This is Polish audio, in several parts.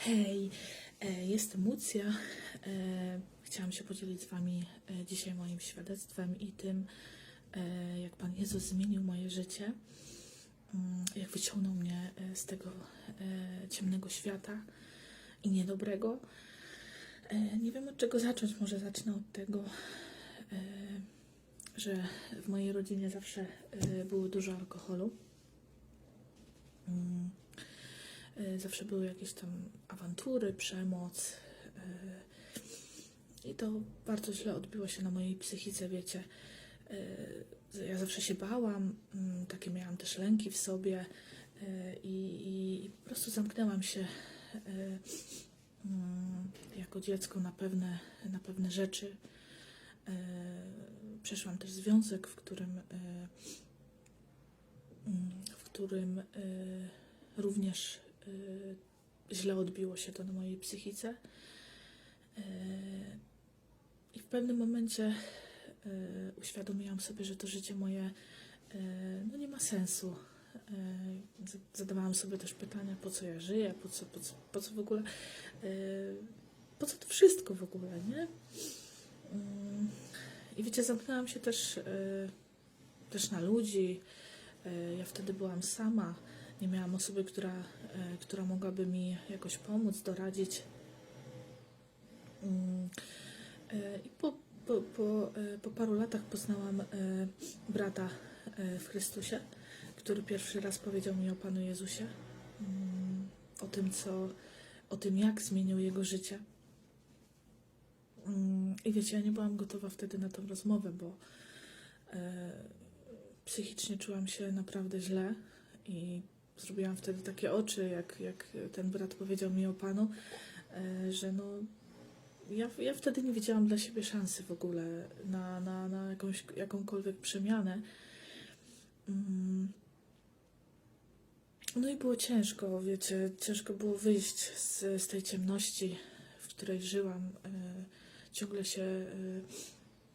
Hej, e, jestem Lucja. E, Chciałam się podzielić z Wami e, dzisiaj moim świadectwem i tym, jak Pan Jezus zmienił moje życie, mm, jak wyciągnął mnie z tego ciemnego świata i niedobrego. Nie wiem od czego zacząć, może zacznę od tego, że w mojej rodzinie zawsze było dużo alkoholu. Y, Zawsze były jakieś tam awantury, przemoc. y, I to bardzo źle odbiło się na mojej psychice, wiecie. Y, Ja zawsze się bałam, mm, takie miałam też lęki w sobie i, i, i po prostu zamknęłam się mm, jako dziecko na pewne, na pewne rzeczy. Przeszłam też związek, w którym, mm, w którym również źle odbiło się to na mojej psychice. Y, I w pewnym momencie y, uświadomiłam sobie, że to życie moje y, no nie ma sensu. Y, Zadawałam sobie też pytania, po co ja żyję, po co, po co, po co w ogóle, y, po co to wszystko w ogóle, nie? I wiecie, zamknęłam się też, y, też na ludzi. Y, Ja wtedy byłam sama nie miałam osoby, która, e, która mogłaby mi jakoś pomóc, doradzić. Mm, e, I po, po, po, e, po paru latach poznałam brata w Chrystusie, który pierwszy raz powiedział mi o Panu Jezusie, mm, o tym, co, o tym, jak zmienił jego życie. Mm, I wiecie, ja nie byłam gotowa wtedy na tą rozmowę, bo psychicznie czułam się naprawdę źle i zrobiłam wtedy takie oczy, jak, jak ten brat powiedział mi o Panu, e, że no ja, ja wtedy nie widziałam dla siebie szansy w ogóle na, na, na jakąś, jakąkolwiek przemianę. Mm. No i było ciężko, wiecie, ciężko było wyjść z, z tej ciemności, w której żyłam, e, ciągle się e,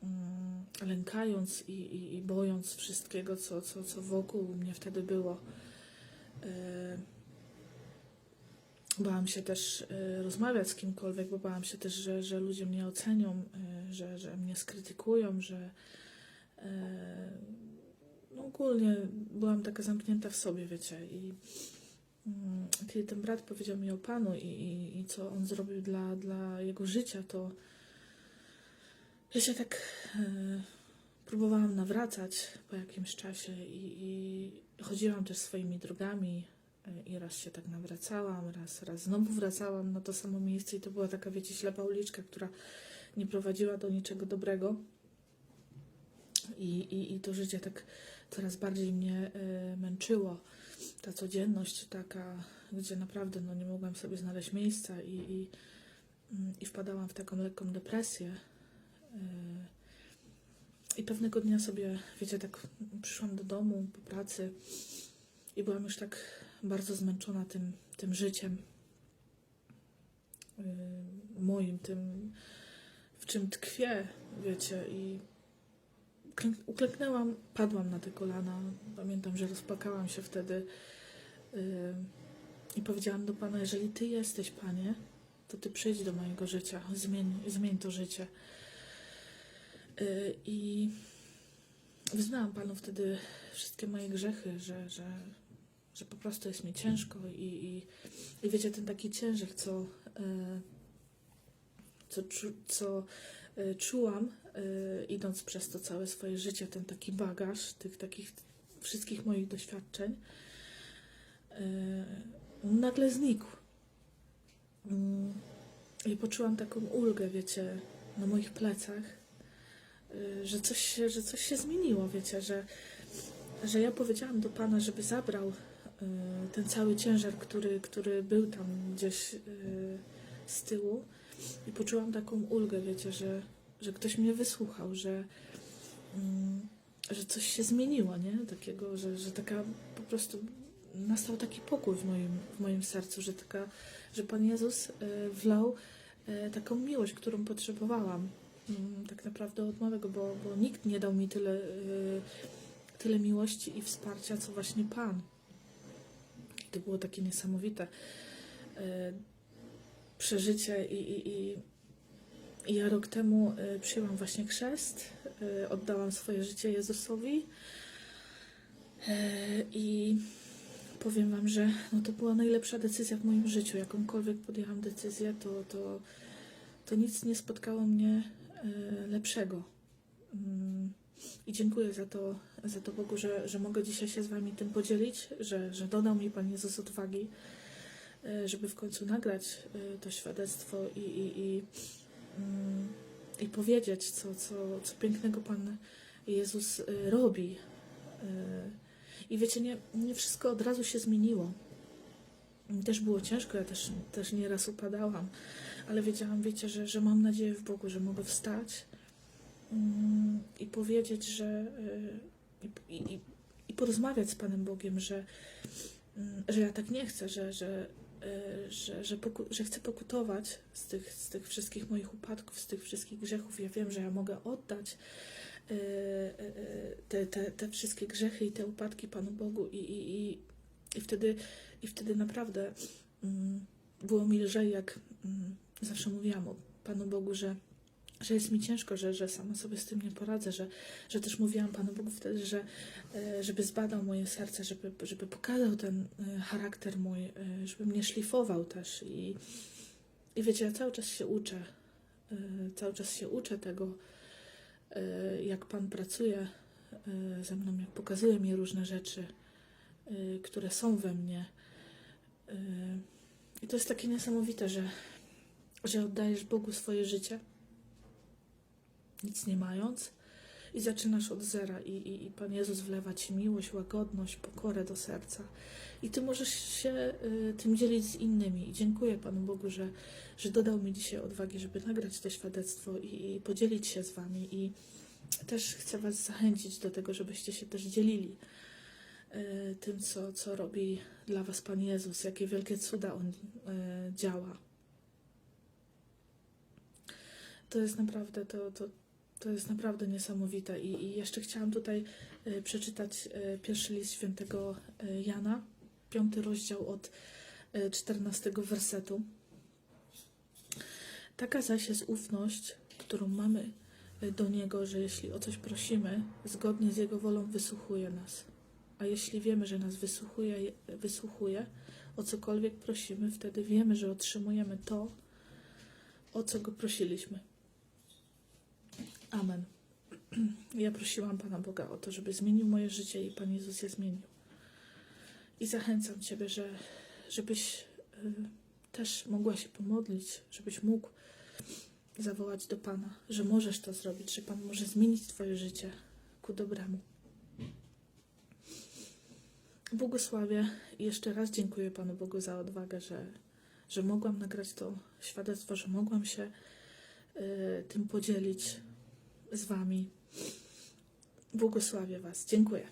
mm, lękając i, i, i bojąc wszystkiego, co, co, co wokół mnie wtedy było. E, Bałam się też e, rozmawiać z kimkolwiek, bo bałam się też, że, że ludzie mnie ocenią, e, że, że mnie skrytykują, że no ogólnie byłam taka zamknięta w sobie, wiecie. I mm, kiedy ten brat powiedział mi o Panu i, i, i co on zrobił dla, dla jego życia, to ja się tak próbowałam nawracać po jakimś czasie i, i chodziłam też swoimi drogami e, i raz się tak nawracałam, raz, raz znowu wracałam na to samo miejsce i to była taka, wiecie, ślepa uliczka, która nie prowadziła do niczego dobrego. I, i, i to życie tak coraz bardziej mnie e, męczyło. Ta codzienność taka, gdzie naprawdę no, nie mogłam sobie znaleźć miejsca i, i, mm, i wpadałam w taką lekką depresję. E, I pewnego dnia sobie, wiecie, tak przyszłam do domu po pracy i byłam już tak bardzo zmęczona tym, tym życiem yy, moim, tym, w czym tkwię, wiecie, i uklęknęłam, padłam na te kolana. Pamiętam, że rozpłakałam się wtedy yy, i powiedziałam do Pana, jeżeli Ty jesteś, Panie, to Ty przyjdź do mojego życia, zmień, zmień to życie. Y, I wyznałam Panu wtedy wszystkie moje grzechy, że, że, że po prostu jest mi ciężko i, i, i wiecie, ten taki ciężar, co, y, co, co y, czułam, idąc przez to całe swoje życie, ten taki bagaż tych takich wszystkich moich doświadczeń, nagle znikł. Mm, I poczułam taką ulgę, wiecie, na moich plecach że coś, że coś się zmieniło, wiecie, że, że ja powiedziałam do Pana, żeby zabrał y, ten cały ciężar, który, który był tam gdzieś y, z tyłu i poczułam taką ulgę, wiecie, że, że ktoś mnie wysłuchał, że, mm, że coś się zmieniło, nie? Takiego, że, że taka po prostu nastał taki pokój w moim, w moim sercu, że taka, że Pan Jezus y, wlał y, taką miłość, którą potrzebowałam tak naprawdę od małego, bo, bo nikt nie dał mi tyle, y, tyle miłości i wsparcia, co właśnie Pan. To było takie niesamowite. Y, przeżycie i, i, i, i ja rok temu y, przyjęłam właśnie chrzest, oddałam swoje życie Jezusowi i powiem Wam, że no to była najlepsza decyzja w moim życiu. Jakąkolwiek podjęłam decyzję, to, to, to nic nie spotkało mnie lepszego. Mm, I dziękuję za to, za to Bogu, że, że mogę dzisiaj się z Wami tym podzielić, że, że dodał mi Pan Jezus odwagi, y, żeby w końcu nagrać y, to świadectwo i, i, i, mm, i powiedzieć, co, co, co pięknego Pan Jezus robi. I wiecie, nie, nie wszystko od razu się zmieniło. Też było ciężko, ja też, też nieraz upadałam, ale wiedziałam, wiecie, że, że mam nadzieję w Bogu, że mogę wstać mm, i powiedzieć, że y, i, i, i porozmawiać z Panem Bogiem, że, mm, że ja tak nie chcę, że, że, y, że, że, poku, że chcę pokutować z tych, z tych wszystkich moich upadków, z tych wszystkich grzechów. Ja wiem, że ja mogę oddać y, te, te, te wszystkie grzechy i te upadki Panu Bogu i, i, i, i, wtedy, i wtedy naprawdę mm, było mi lżej, jak mm, zawsze mówiłam o Panu Bogu, że że jest mi ciężko, że, że sama sobie z tym nie poradzę, że, że też mówiłam Panu Bogu wtedy, że e, żeby zbadał moje serce, żeby, żeby pokazał ten e, charakter mój, e, żeby mnie szlifował też i, i wiecie, ja cały czas się uczę, cały czas się uczę tego, jak Pan pracuje ze mną, jak pokazuje mi różne rzeczy, które są we mnie. E, I to jest takie niesamowite, że, że oddajesz Bogu swoje życie nic nie mając i zaczynasz od zera i, i, i Pan Jezus wlewa Ci miłość, łagodność, pokorę do serca. I Ty możesz się y, tym dzielić z innymi. I dziękuję Panu Bogu, że, że dodał mi dzisiaj odwagi, żeby nagrać to świadectwo i, i podzielić się z Wami. I też chcę Was zachęcić do tego, żebyście się też dzielili. y, tym, co, co robi dla Was Pan Jezus, jakie wielkie cuda On y, działa. To jest naprawdę, to, to, to jest naprawdę niesamowite. I, I jeszcze chciałam tutaj y, przeczytać y, pierwszy list świętego y, Jana, piąty rozdział od y, 14 wersetu. Taka zaś jest ufność, którą mamy y, do Niego, że jeśli o coś prosimy, zgodnie z Jego wolą wysłuchuje nas. A jeśli wiemy, że nas wysłuchuje, wysłuchuje o cokolwiek prosimy, wtedy wiemy, że otrzymujemy to, o co Go prosiliśmy. Amen. Ja prosiłam Pana Boga o to, żeby zmienił moje życie i Pan Jezus je zmienił. I zachęcam Ciebie, że, żebyś y, też mogła się pomodlić, żebyś mógł zawołać do Pana, że możesz to zrobić, że Pan może zmienić Twoje życie ku dobremu. Błogosławię i jeszcze raz dziękuję Panu Bogu za odwagę, że, że mogłam nagrać to świadectwo, że mogłam się y, tym podzielić z Wami. Błogosławię Was. Dziękuję.